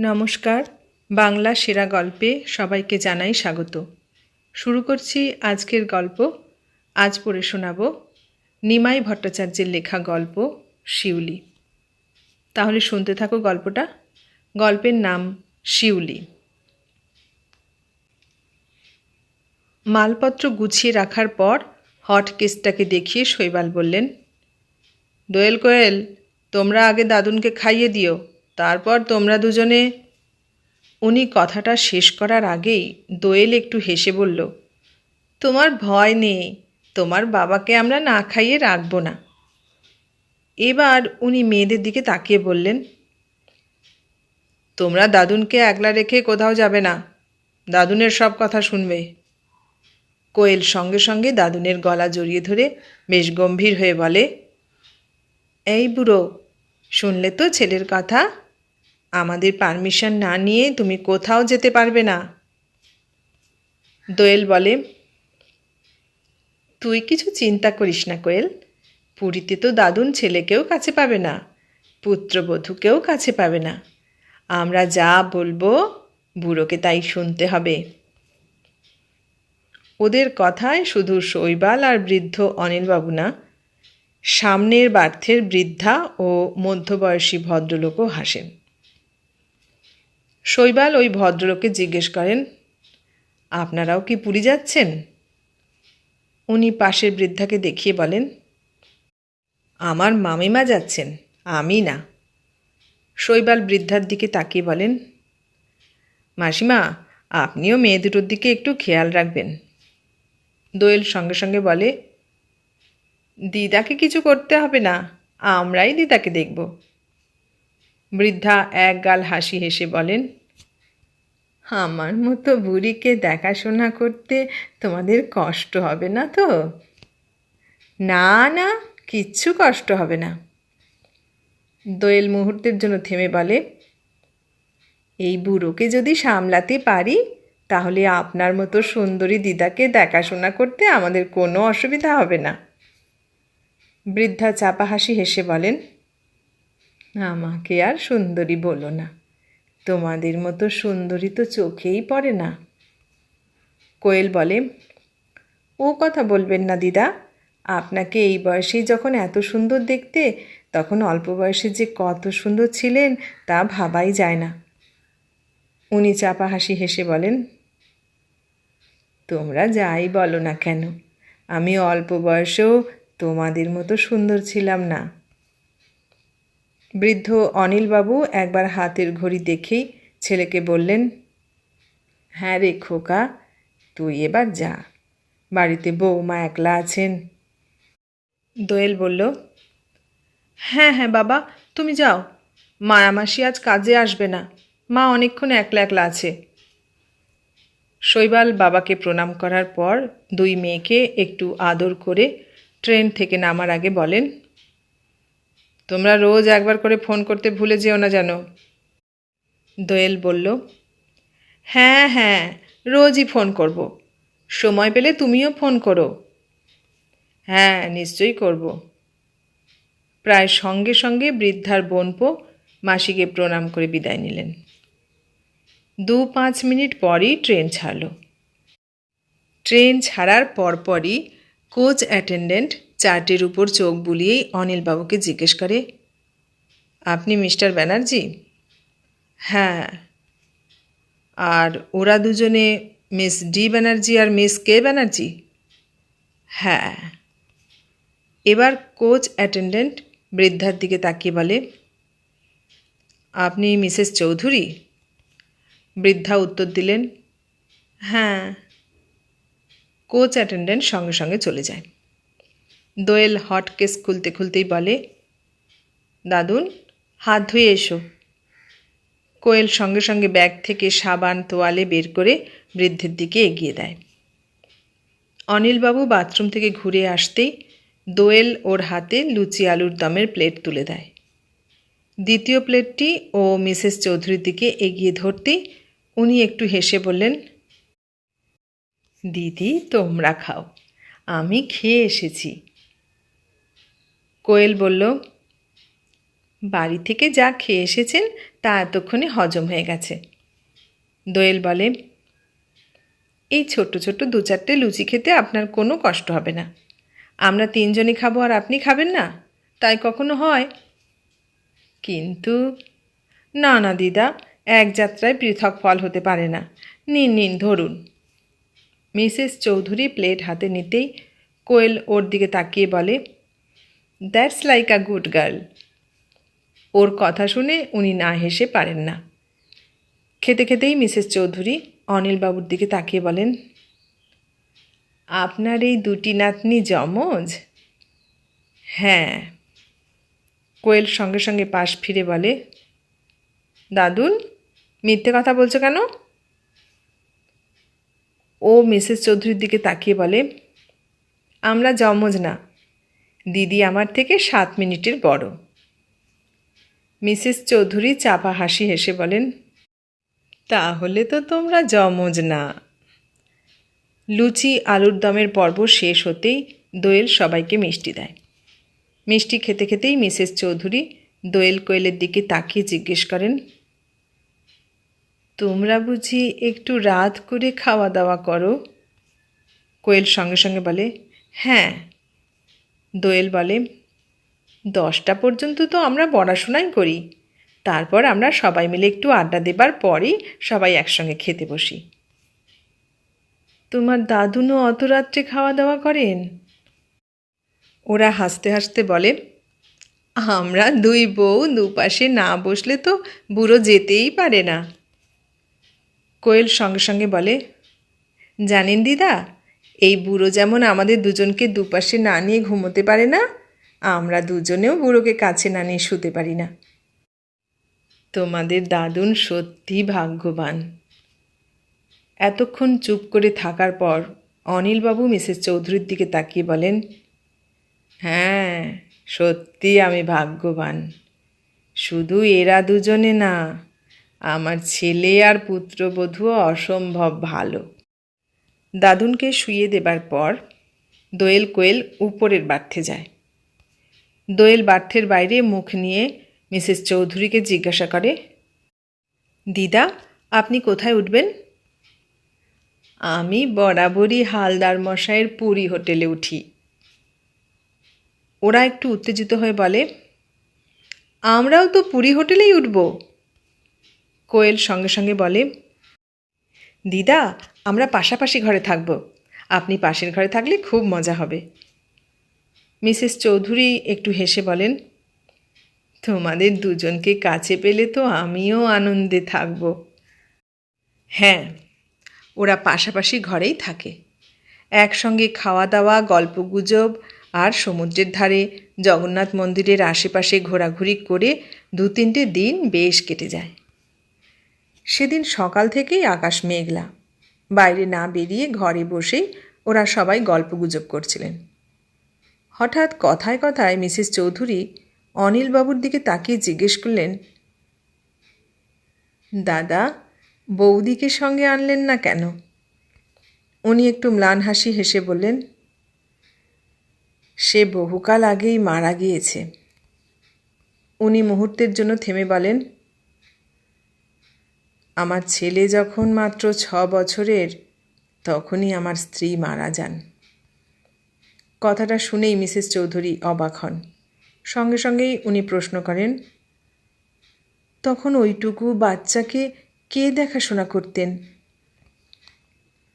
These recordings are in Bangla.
নমস্কার, বাংলা সেরা গল্পে সবাইকে জানাই স্বাগত। শুরু করছি আজকের গল্প। আজ পড়ে শোনাব নিমাই ভট্টাচার্যের লেখা গল্প শিউলি। তাহলে শুনতে থাকো গল্পটা। গল্পের নাম শিউলি। মালপত্র গুছিয়ে রাখার পর হট কেসটাকে দেখিয়ে শৈবাল বললেন, দোয়েল কোয়েল, তোমরা আগে দাদুনকে খাইয়ে দিও। তারপর তোমরা দুজনে, উনি কথাটা শেষ করার আগেই দোয়েল একটু হেসে বলল, তোমার ভয় নেই, তোমার বাবাকে আমরা না খাইয়ে রাখব না। এবার উনি মেয়েদের দিকে তাকিয়ে বললেন, তোমরা দাদুনকে একলা রেখে কোথাও যাবে না, দাদুনের সব কথা শুনবে। কোয়েল সঙ্গে সঙ্গে দাদুনের গলা জড়িয়ে ধরে বেশ গম্ভীর হয়ে বলে, এই বুড়ো, শুনলে তো ছেলের কথা? আমাদের পারমিশন না নিয়ে তুমি কোথাও যেতে পারবে না। দোয়েল বলে, তুই কিছু চিন্তা করিস না কোয়েল। পুরীতে তো দাদুন ছেলেকেও কাছে পাবে না, পুত্রবধূকেও কাছে পাবে না। আমরা যা বলব বুড়োকে তাই শুনতে হবে। ওদের কথায় শুধু শৈবাল আর বৃদ্ধ অনিলবাবু না, সামনের বার্থের বৃদ্ধা ও মধ্যবয়সী ভদ্রলোকও হাসেন। শৈবাল ওই ভদ্রলোককে জিজ্ঞেস করেন, আপনারাও কি পুরী যাচ্ছেন? উনি পাশের বৃদ্ধাকে দেখিয়ে বলেন, আমার মামিমা যাচ্ছেন, আমি না। শৈবাল বৃদ্ধার দিকে তাকিয়ে বলেন, মাসিমা, আপনিও মেয়ে দুটোর দিকে একটু খেয়াল রাখবেন। দোয়েল সঙ্গে সঙ্গে বলে, দিদাকে কিছু করতে হবে না, আমরাই দিদাকে দেখব। বৃদ্ধা এক গাল হাসি হেসে বলেন, আমার মতো বুড়িকে দেখাশোনা করতে তোমাদের কষ্ট হবে না তো? না না, কিচ্ছু কষ্ট হবে না। দোয়েল মুহূর্তের জন্য থেমে বলে, এই বুড়োকে যদি সামলাতে পারি, তাহলে আপনার মতো সুন্দরী দিদাকে দেখাশোনা করতে আমাদের কোনো অসুবিধা হবে না। বৃদ্ধা চাপা হাসি হেসে বলেন আমাকে আর সুন্দরী বলো না। তোমাদের মতো সুন্দরী তো চোখেই পড়ে না। কোয়েল বলে, ও কথা বলবেন না দিদা। আপনাকে এই বয়সেই যখন এত সুন্দর দেখতে, তখন অল্প বয়সে যে কত সুন্দর ছিলেন, তা ভাবাই যায় না। উনি চাপা হাসি হেসে বলেন, তোমরা যাই বলো না কেন। আমি অল্প বয়সেও তোমাদের মতো সুন্দর ছিলাম না। বৃদ্ধ অনিলবাবু একবার হাতের ঘড়ি দেখেই ছেলেকে বললেন হ্যাঁ রে খোকা, তুই এবার যা। বাড়িতে বৌমা একলা আছেন? দোয়েল বলল হ্যাঁ হ্যাঁ বাবা, তুমি যাও। মায়ামাসি আজ কাজে আসবে না। মা অনেকক্ষণ একলা একলা আছে। শৈবাল বাবাকে প্রণাম করার পর দুই মেয়েকে একটু আদর করে ট্রেন থেকে নামার আগে বলেন তোমরা রোজ একবার করে ফোন করতে ভুলে যেও না যেন দোয়েল বলল হ্যাঁ হ্যাঁ রোজই ফোন করব। সময় পেলে তুমিও ফোন করো। হ্যাঁ নিশ্চয়ই করব। প্রায় সঙ্গে সঙ্গে বৃদ্ধার বোনপো মাসিকে প্রণাম করে বিদায় নিলেন। দু পাঁচ মিনিট পরই ট্রেন ছাড়ল। ট্রেন ছাড়ার পরপরই কোচ অ্যাটেন্ডেন্ট চার্টের উপর চোখ বুলিয়েই অনিলবাবুকে জিজ্ঞেস করে, আপনি মিস্টার ব্যানার্জি? হ্যাঁ। আর ওরা দুজনে মিস ডি ব্যানার্জি আর মিস কে ব্যানার্জি? হ্যাঁ। এবার কোচ অ্যাটেন্ডেন্ট বৃদ্ধার দিকে তাকিয়ে বলে, আপনি মিসেস চৌধুরী? বৃদ্ধা উত্তর দিলেন হ্যাঁ। কোচ অ্যাটেন্ডেন্ট সঙ্গে সঙ্গে চলে যায়। দোয়েল হট কেস খুলতে খুলতেই বলে, দাদুন, হাত ধুয়ে এসো। কোয়েল সঙ্গে সঙ্গে ব্যাগ থেকে সাবান, তোয়ালে বের করে বৃদ্ধের দিকে এগিয়ে দেয়। অনিলবাবু বাথরুম থেকে ঘুরে আসতেই দোয়েল ওর হাতে লুচি আলুর দমের প্লেট তুলে দেয়। দ্বিতীয় প্লেটটি ও মিসেস চৌধুরীর দিকে এগিয়ে ধরতেই উনি একটু হেসে বললেন, দিদি, তোমরা খাও। আমি খেয়ে এসেছি। কোয়েল বলল, বাড়ি থেকে যা খেয়ে এসেছেন, তা এতক্ষণে হজম হয়ে গেছে। দোয়েল বলে, এই ছোট্ট ছোট্ট দু চারটে লুচি খেতে আপনার কোনো কষ্ট হবে না। আমরা তিনজনই খাব আর আপনি খাবেন না, তাই কখনো হয়? কিন্তু, না না দিদা, এক যাত্রায় পৃথক ফল হতে পারে না। নিন নিন, ধরুন। মিসেস চৌধুরী প্লেট হাতে নিতেই কোয়েল ওর দিকে তাকিয়ে বলে that's like a good girl ওর কথা শুনে উনি না হেসে পারেন না। খেতে খেতেই মিসেস চৌধুরী অনিলবাবুর দিকে তাকিয়ে বলেন, আপনার এই দুটি নাতনি যমজ? হ্যাঁ। কোয়েল সঙ্গে সঙ্গে পাশ ফিরে বলে, দাদুন, মিথ্যে কথা বলছো কেন? ও মিসেস চৌধুরীর দিকে তাকিয়ে বলে, আমরা যমজ না। দিদি আমার থেকে সাত মিনিটের বড়। মিসেস চৌধুরী চাপা হাসি হেসে বলেন, তাহলে তো তোমরা যমজ না। লুচি, আলুর দমের পর্ব শেষ হতেই দোয়েল সবাইকে মিষ্টি দেয়। মিষ্টি খেতে খেতেই মিসেস চৌধুরী দোয়েল কোয়েলের দিকে তাকিয়ে জিজ্ঞেস করেন, তোমরা বুঝি একটু রাত করে খাওয়া দাওয়া করো? কোয়েল সঙ্গে সঙ্গে বলে হ্যাঁ। দোয়েল বলে, দশটা পর্যন্ত তো আমরা পড়াশোনাই করি। তারপর আমরা সবাই মিলে একটু আড্ডা দেবার পরই সবাই একসঙ্গে খেতে বসি। তোমার দাদুনও অত রাত্রে খাওয়া দাওয়া করেন? ওরা হাসতে হাসতে বলে, আমরা দুই বউ দুপাশে না বসলে তো বুড়ো যেতেই পারে না। কোয়েল সঙ্গে সঙ্গে বলে, জানেন দিদা এই বুড়ো যেমন আমাদের দুজনকে দুপাশে না নিয়ে ঘুমোতে পারে না, আমরা দুজনেও বুড়োকে কাছে না নিয়ে শুতে পারি না। তোমাদের দাদুন সত্যি ভাগ্যবান। এতক্ষণ চুপ করে থাকার পর অনিলবাবু মিসেস চৌধুরীর দিকে তাকিয়ে বলেন হ্যাঁ সত্যি আমি ভাগ্যবান। শুধু এরা দুজনে না, আমার ছেলে আর পুত্রবধূও অসম্ভব ভালো। দাদুনকে শুয়ে দেবার পর দোয়েল কোয়েল উপরের বার্থে যায়। দোয়েল বার্থের বাইরে মুখ নিয়ে মিসেস চৌধুরীকে জিজ্ঞাসা করে, দিদা, আপনি কোথায় উঠবেন? আমি বরাবরই হালদার মশাইয়ের পুরী হোটেলে উঠি। ওরা একটু উত্তেজিত হয়ে বলে, আমরাও তো পুরী হোটেলেই উঠব। কোয়েল সঙ্গে সঙ্গে বলে, দিদা আমরা পাশাপাশি ঘরে থাকব। আপনি পাশের ঘরে থাকলে খুব মজা হবে। মিসেস চৌধুরী একটু হেসে বলেন, তোমাদের দুজনকে কাছে পেলে তো আমিও আনন্দে থাকব। হ্যাঁ ওরা পাশাপাশি ঘরেই থাকে। একসঙ্গে খাওয়া দাওয়া গল্পগুজব আর সমুদ্রের ধারে জগন্নাথ মন্দিরের আশেপাশে ঘোরাঘুরি করে দু তিনটে দিন বেশ কেটে যায়। সেদিন সকাল থেকেই আকাশ মেঘলা। বাইরে না বেরিয়ে ঘরে বসেই ওরা সবাই গল্পগুজব করছিলেন। হঠাৎ কথায় কথায় মিসেস চৌধুরী অনিলবাবুর দিকে তাকিয়ে জিজ্ঞেস করলেন, দাদা, বৌদিকে সঙ্গে আনলেন না কেন? উনি একটু ম্লান হাসি হেসে বললেন, সে বহুকাল আগেই মারা গিয়েছে। উনি মুহূর্তের জন্য থেমে বলেন আমার ছেলে যখন মাত্র ছ বছরের, তখনই আমার স্ত্রী মারা যান। কথাটা শুনেই মিসেস চৌধুরী অবাক হন। সঙ্গে সঙ্গেই উনি প্রশ্ন করেন, তখন ওইটুকু বাচ্চাকে কে দেখাশোনা করতেন?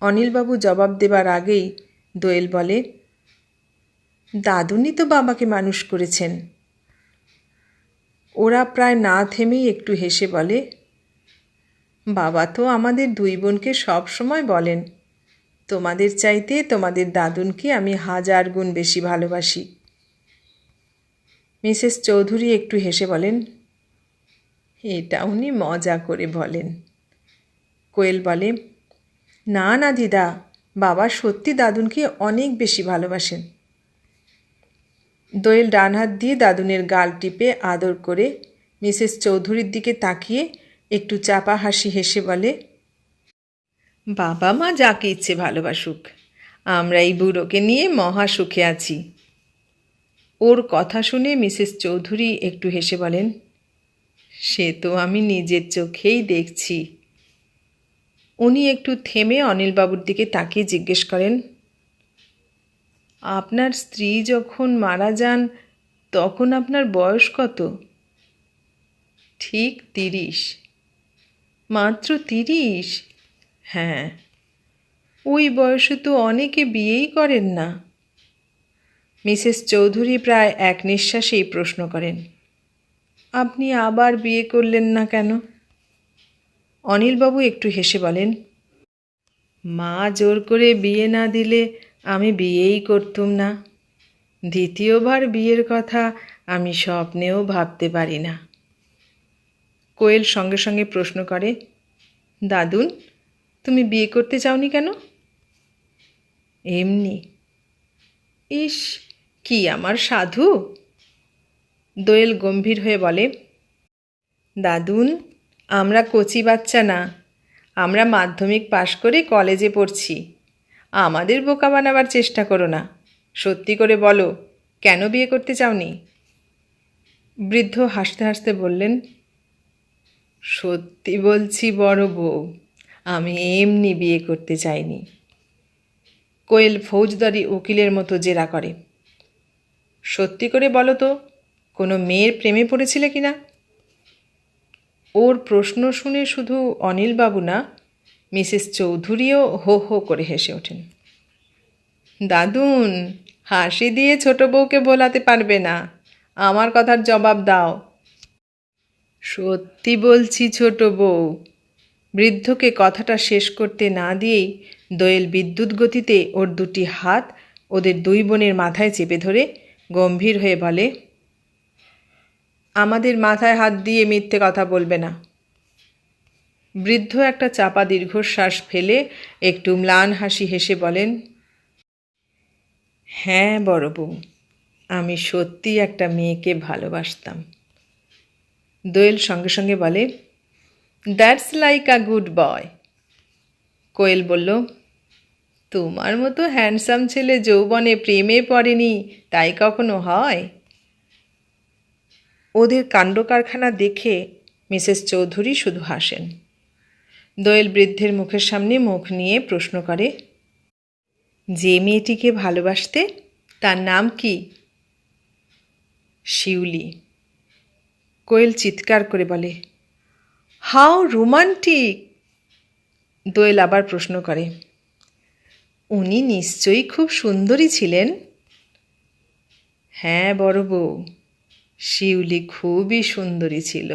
অনিলবাবু জবাব দেবার আগেই দোয়েল বলে, দাদুনি তো বাবাকে মানুষ করেছেন। ওরা প্রায় না থেমেই একটু হেসে বলে বাবা তো আমাদের দুই বোনকে সব সময় বলেন। তোমাদের চাইতে তোমাদের দাদুনকে আমি হাজার গুণ বেশি ভালোবাসি। মিসেস চৌধুরী একটু হেসে বলেন, এটা উনি মজা করে বলেন। কোয়েল বলে, না না দিদা, বাবা সত্যি দাদুনকে অনেক বেশি ভালোবাসেন। দোয়েল ডান হাত দিয়ে দাদুনের গাল টিপে আদর করে মিসেস চৌধুরীর দিকে তাকিয়ে একটু চাপা হাসি হেসে বলে, বাবা মা যাকে ইচ্ছে ভালোবাসুক, আমরা এই বুড়োকে নিয়ে মহা সুখে আছি। ওর কথা শুনে মিসেস চৌধুরী একটু হেসে বলেন, সে তো আমি নিজের চোখেই দেখছি। উনি একটু থেমে অনিলবাবুর দিকে তাকিয়ে জিজ্ঞেস করেন, আপনার স্ত্রী যখন মারা যান, তখন আপনার বয়স কত? ঠিক তিরিশ। মাত্র তিরিশ? হ্যাঁ। ওই বয়সে তো অনেকে বিয়েই করেন না। মিসেস চৌধুরী প্রায় এক নিঃশ্বাসেই প্রশ্ন করেন, আপনি আবার বিয়ে করলেন না কেন? অনিলবাবু একটু হেসে বলেন, মা জোর করে বিয়ে না দিলে আমি বিয়েই করতুম না। দ্বিতীয়বার বিয়ের কথা আমি স্বপ্নেও ভাবতে পারি না। কোয়েল সঙ্গে সঙ্গে প্রশ্ন করে, দাদুন, তুমি বিয়ে করতে চাওনি কেন? এমনি। ইস, কি আমার সাধু? দোয়েল গম্ভীর হয়ে বলে, দাদুন, আমরা কচি বাচ্চা না। আমরা মাধ্যমিক পাশ করে কলেজে পড়ছি। আমাদের বোকা বানাবার চেষ্টা করো না। সত্যি করে বলো, কেন বিয়ে করতে চাওনি? বৃদ্ধ হাসতে হাসতে বললেন সত্যি বলছি, বড় বউ, আমি এমনি বিয়ে করতে চাইনি। কোয়েল ফৌজদারি উকিলের মতো জেরা করে। সত্যি করে বলো তো, কোনো মেয়ের প্রেমে পড়েছিলে কি না ওর প্রশ্ন শুনে শুধু অনিলবাবু না, মিসেস চৌধুরীও হো হো করে হেসে ওঠেন। দাদুন, হাসি দিয়ে ছোট বউকে বোলাতে পারবে না। আমার কথার জবাব দাও। সত্যি বলছি ছোট বউ। বৃদ্ধকে কথাটা শেষ করতে না দিয়েই দোয়েল বিদ্যুৎ গতিতে ওর দুটি হাত ওদের দুই বোনের মাথায় চেপে ধরে গম্ভীর হয়ে বলে, আমাদের মাথায় হাত দিয়ে মিথ্যে কথা বলবে না। বৃদ্ধ একটা চাপা দীর্ঘশ্বাস ফেলে একটু ম্লান হাসি হেসে বলেন হ্যাঁ বড় বউ, আমি সত্যি একটা মেয়েকে ভালোবাসতাম। দোয়েল সঙ্গে সঙ্গে বলে that's like a good boy Koel বলল, তোমার মতো হ্যান্ডসাম ছেলে যৌবনে প্রেমে পড়েনি, তাই কখনো হয়? ওদের কাণ্ড কারখানা দেখে মিসেস চৌধুরী শুধু হাসেন। দোয়েল বৃদ্ধের মুখের সামনে মুখ নিয়ে প্রশ্ন করে, যে মেয়েটিকে ভালোবাসতে, তার নাম কি? শিউলি। কোয়েল চিৎকার করে বলে হাউ রোমান্টিক! দোয়েল আবার প্রশ্ন করে, উনি নিশ্চয়ই খুব সুন্দরী ছিলেন? হ্যাঁ বড় বউ, শিউলি খুবই সুন্দরী ছিল।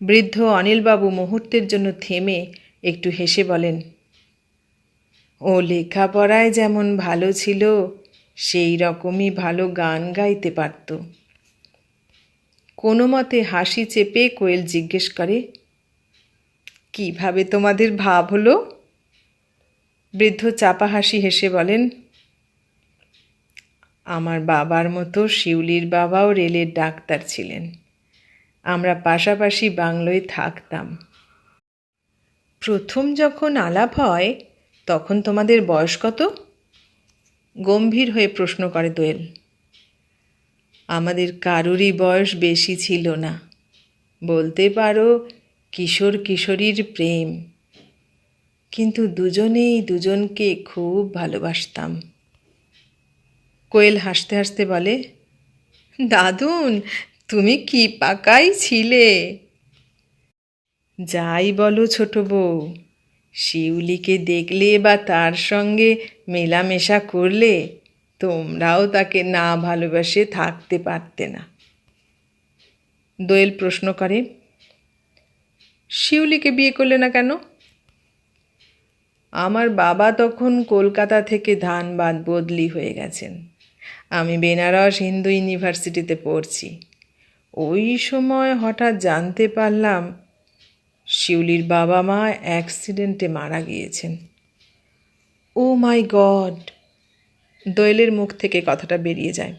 বৃদ্ধ অনিলবাবু মুহূর্তের জন্য থেমে একটু হেসে বলেন, ও লেখাপড়ায় যেমন ভালো ছিল, সেই রকমই ভালো গান গাইতে পারত। কোনো মতে হাসি চেপে কোয়েল জিজ্ঞেস করে, কীভাবে তোমাদের ভাব হলো? বৃদ্ধ চাপা হাসি হেসে বলেন, আমার বাবার মতো শিউলির বাবাও রেলের ডাক্তার ছিলেন। আমরা পাশাপাশি বাংলোয় থাকতাম। প্রথম যখন আলাপ হয়, তখন তোমাদের বয়স কত? গম্ভীর হয়ে প্রশ্ন করে দোয়েল। আমাদের কারুরই বয়স বেশি ছিল না। বলতে পারো, কিশোর কিশোরীর প্রেম। কিন্তু দুজনেই দুজনকে খুব ভালোবাসতাম। কোয়েল হাসতে হাসতে বলে, দাদুন, তুমি কি পাকাই ছিলে? যাই বলো ছোট বউ, শিউলিকে দেখলে বা তার সঙ্গে মেলামেশা করলে তোমরাও তাকে না ভালোবাসে থাকতে পারতে না। দোয়েল প্রশ্ন করে, শিউলিকে বিয়ে করলে না কেন? আমার বাবা তখন কলকাতা থেকে ধানবাদ বদলি হয়ে গেছেন। আমি বেনারস হিন্দু ইউনিভার্সিটিতে পড়ছি। ওই সময় হঠাৎ জানতে পারলাম শিউলির বাবা মা অ্যাক্সিডেন্টে মারা গিয়েছেন। ও মাই গড দোয়েলের মুখ থেকে কথাটা বেরিয়ে যায়।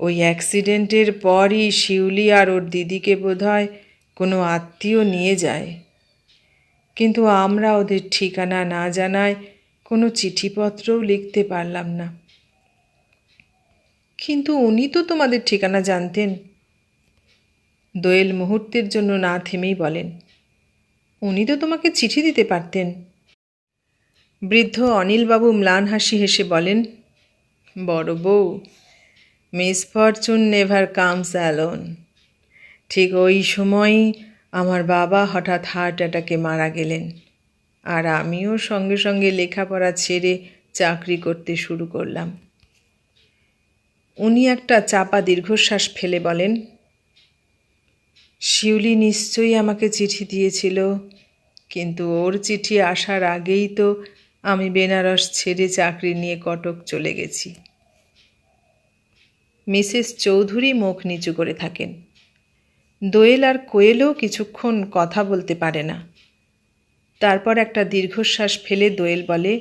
ওই অ্যাক্সিডেন্টের পরই শিউলি আর ওর দিদিকে বোধহয় কোনো আত্মীয় নিয়ে যায়। কিন্তু আমরা ওদের ঠিকানা না জানায় কোনো চিঠিপত্রও লিখতে পারলাম না। কিন্তু উনি তো তোমাদের ঠিকানা জানতেন। দোয়েল মুহূর্তের জন্য না থেমেই বলেন, উনি তো তোমাকে চিঠি দিতে পারতেন। বৃদ্ধ অনিলবাবু ম্লান হাসি হেসে বলেন, বড় বউ, misfortune never comes alone. ঠিক ওই সময়ই আমার বাবা হঠাৎ হার্ট অ্যাটাকে মারা গেলেন আর আমিও সঙ্গে সঙ্গে লেখাপড়া ছেড়ে চাকরি করতে শুরু করলাম। উনি একটা চাপা দীর্ঘশ্বাস ফেলে বলেন, শিউলি নিশ্চয়ই আমাকে চিঠি দিয়েছিল, কিন্তু ওর চিঠি আসার আগেই তো আমি বেনারস ছেড়ে চাকরি নিয়ে কটক চলে গেছি। মিসেস চৌধুরী মুখ নিচু করে থাকেন। দোয়েল আর কোয়েলও কিছুক্ষণ কথা বলতে পারে না। তারপর একটা দীর্ঘশ্বাস ফেলে দোয়েল বলে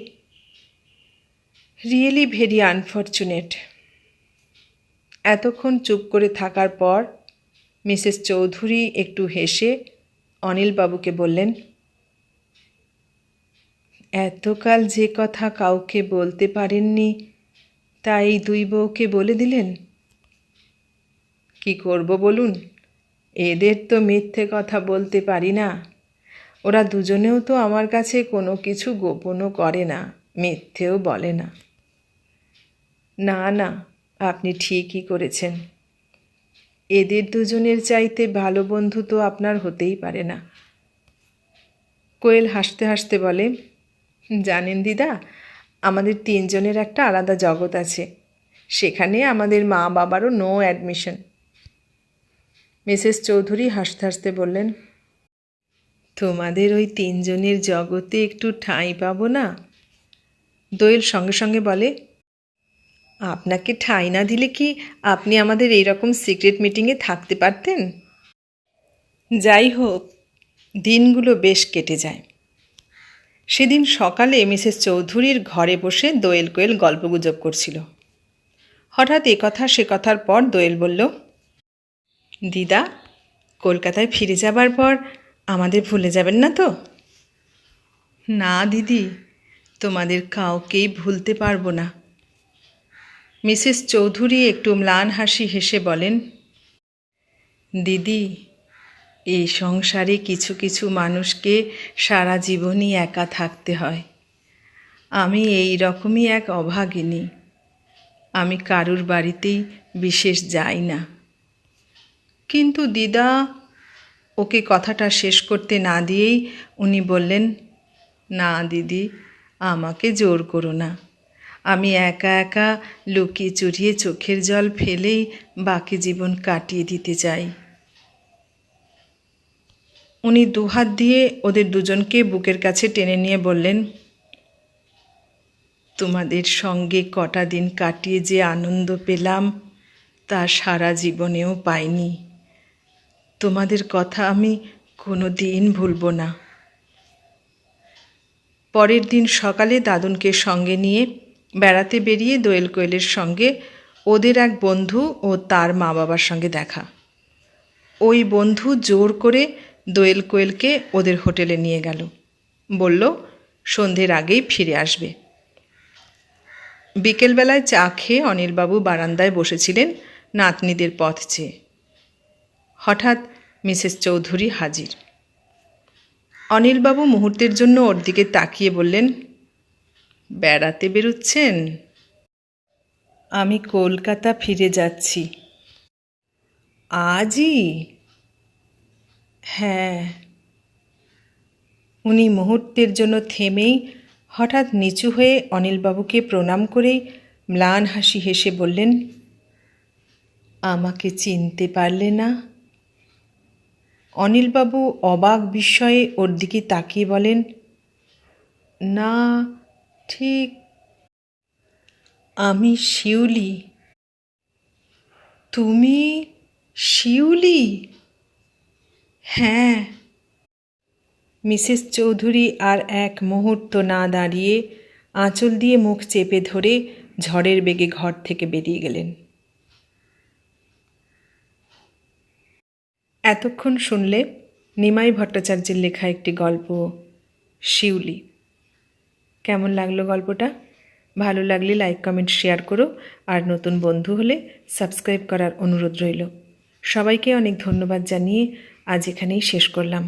রিয়েলি ভেরি আনফর্চুনেট এতক্ষণ চুপ করে থাকার পর মিসেস চৌধুরী একটু হেসে অনিলবাবুকে বললেন এতকাল যে কথা কাউকে বলতে পারেননি, তাই দুই বউকে বলে দিলেন। কি করব বলুন? এদের তো মিথ্যে কথা বলতে পারি না। ওরা দুজনেও তো আমার কাছে কোনো কিছু গোপনও করে না, মিথ্যেও বলে না। না না, আপনি ঠিকই করেছেন। এদের দুজনের চাইতে ভালো বন্ধু তো আপনার হতেই পারে না। কোয়েল হাসতে হাসতে বলে জানেন দিদা, আমাদের তিনজনের একটা আলাদা জগৎ আছে। সেখানে আমাদের মা বাবারও নো অ্যাডমিশন মিসেস চৌধুরী হাসতে হাসতে বললেন, তোমাদের ওই তিনজনের জগতে একটু ঠাঁই পাবো না? দোয়েল সঙ্গে সঙ্গে বলে, আপনাকে ঠাঁই না দিলে কি আপনি আমাদের এই রকম সিক্রেট মিটিংয়ে থাকতে পারতেন? যাই হোক, দিনগুলো বেশ কেটে যায়। সেদিন সকালে মিসেস চৌধুরীর ঘরে বসে দোয়েল কোয়েল গল্পগুজব করছিল। হঠাৎ এ কথা সে কথার পর দোয়েল বলল, দিদা, কলকাতায় ফিরে যাবার পর আমাদের ভুলে যাবেন না তো? না দিদি, তোমাদের কাউকেই ভুলতে পারব না। মিসেস চৌধুরী একটু ম্লান হাসি হেসে বলেন, দিদি এই সংসারে কিছু কিছু মানুষকে সারা জীবনই একা থাকতে হয়। আমি এই রকমই এক অভাগিনী। আমি কারুর বাড়িতেই বিশেষ যাই না। কিন্তু দিদা ওকে কথাটা শেষ করতে না দিয়েই উনি বললেন, না দিদি, আমাকে জোর করো না। আমি একা একা লুকিয়ে চুরিয়ে চোখের জল ফেলেই বাকি জীবন কাটিয়ে দিতে চাই। উনি দুহাত দিয়ে ওদের দুজনকে বুকের কাছে টেনে নিয়ে বললেন, তোমাদের সঙ্গে কটা দিন কাটিয়ে যে আনন্দ পেলাম, তা সারা জীবনেও পাইনি। তোমাদের কথা আমি কোনো দিন ভুলবো না। পরের দিন সকালে দাদুনকে সঙ্গে নিয়ে বেড়াতে বেরিয়ে দোয়েল কোয়েলের সঙ্গে ওদের এক বন্ধু ও তার মা বাবার সঙ্গে দেখা। ওই বন্ধু জোর করে দোয়েল কোয়েলকে ওদের হোটেলে নিয়ে গেল। বলল, সন্ধ্যের আগেই ফিরে আসবে। বিকেলবেলায় চা খেয়ে অনিলবাবু বারান্দায় বসেছিলেন নাতনিদের পথ চেয়ে। হঠাৎ মিসেস চৌধুরী হাজির। অনিলবাবু মুহূর্তের জন্য ওর দিকে তাকিয়ে বললেন, বেড়াতে বেরোচ্ছেন? আমি কলকাতা ফিরে যাচ্ছি। আজই? হ্যাঁ। উনি মুহূর্তের জন্য থেমেই হঠাৎ নিচু হয়ে অনিলবাবুকে প্রণাম করেই ম্লান হাসি হেসে বললেন, আমাকে চিনতে পারলে না? অনিলবাবু অবাক বিস্ময়ে ওর দিকে তাকিয়ে বলেন, না, ঠিক আমি শিউলি। তুমি শিউলি? হ্যাঁ। মিসেস চৌধুরী আর এক মুহূর্ত না দাঁড়িয়ে আঁচল দিয়ে মুখ চেপে ধরে ঝড়ের বেগে ঘর থেকে বেরিয়ে গেলেন। এতক্ষণ শুনলে নিমাই ভট্টাচার্যের লেখা একটি গল্প, শিউলি। কেমন লাগল গল্পটা? ভালো লাগলে লাইক, কমেন্ট, শেয়ার করো আর নতুন বন্ধু হলে সাবস্ক্রাইব করার অনুরোধ রইল। সবাইকে অনেক ধন্যবাদ জানিয়ে আজ এখানেই শেষ করলাম।